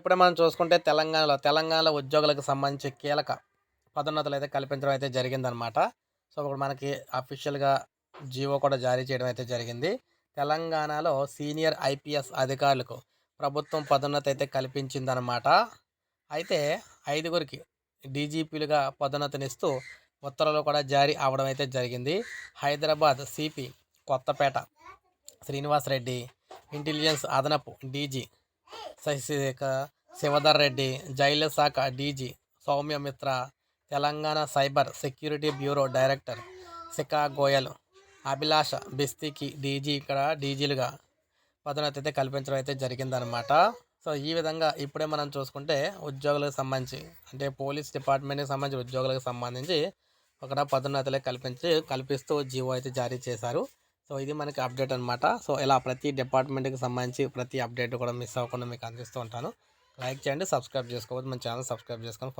ఇప్పుడే మనం చూసుకుంటే తెలంగాణలో తెలంగాణలో ఉద్యోగులకు సంబంధించి కీలక పదోన్నతులు అయితే కల్పించడం అయితే జరిగిందనమాట సో ఇప్పుడు మనకి అఫీషియల్గా జీవో కూడా జారీ చేయడం అయితే జరిగింది. తెలంగాణలో సీనియర్ ఐపీఎస్ అధికారులకు ప్రభుత్వం పదోన్నతి అయితే కల్పించిందనమాట అయితే ఐదుగురికి డీజీపీలుగా పదోన్నతినిస్తూ ఉత్తర్వులు కూడా జారీ అవడం అయితే జరిగింది. హైదరాబాద్ సిపి కొత్తపేట శ్రీనివాసరెడ్డి ఇంటెలిజెన్స్ అదనపు డీజీ శశిక శివధర్ రెడ్డి జైలు శాఖ DG Soumya Mitra Telangana cyber security bureau director Shikha Goel అభిలాష బిస్తికి డీజీ ఇక్కడ డీజీలుగా పదోన్నతి అయితే కల్పించడం అయితే జరిగిందనమాట సో ఈ విధంగా ఇప్పుడే మనం చూసుకుంటే ఉద్యోగులకు సంబంధించి అంటే పోలీస్ డిపార్ట్మెంట్కి సంబంధించి ఉద్యోగులకు సంబంధించి అక్కడ పదోన్నతులే కల్పించి కల్పిస్తూ జీవో అయితే జారీ చేశారు. సో ఇది మనకి అప్డేట్ అనమాట సో ఇలా ప్రతి డిపార్ట్మెంట్కి సంబంధించి ప్రతి అప్డేట్ కూడా మిస్ అవ్వకుండా మీకు అందిస్తూ ఉంటాను. లైక్ చేయండి సబ్స్క్రైబ్ చేసుకోవద్దు. మన ఛానల్ సబ్స్క్రైబ్ చేసుకొని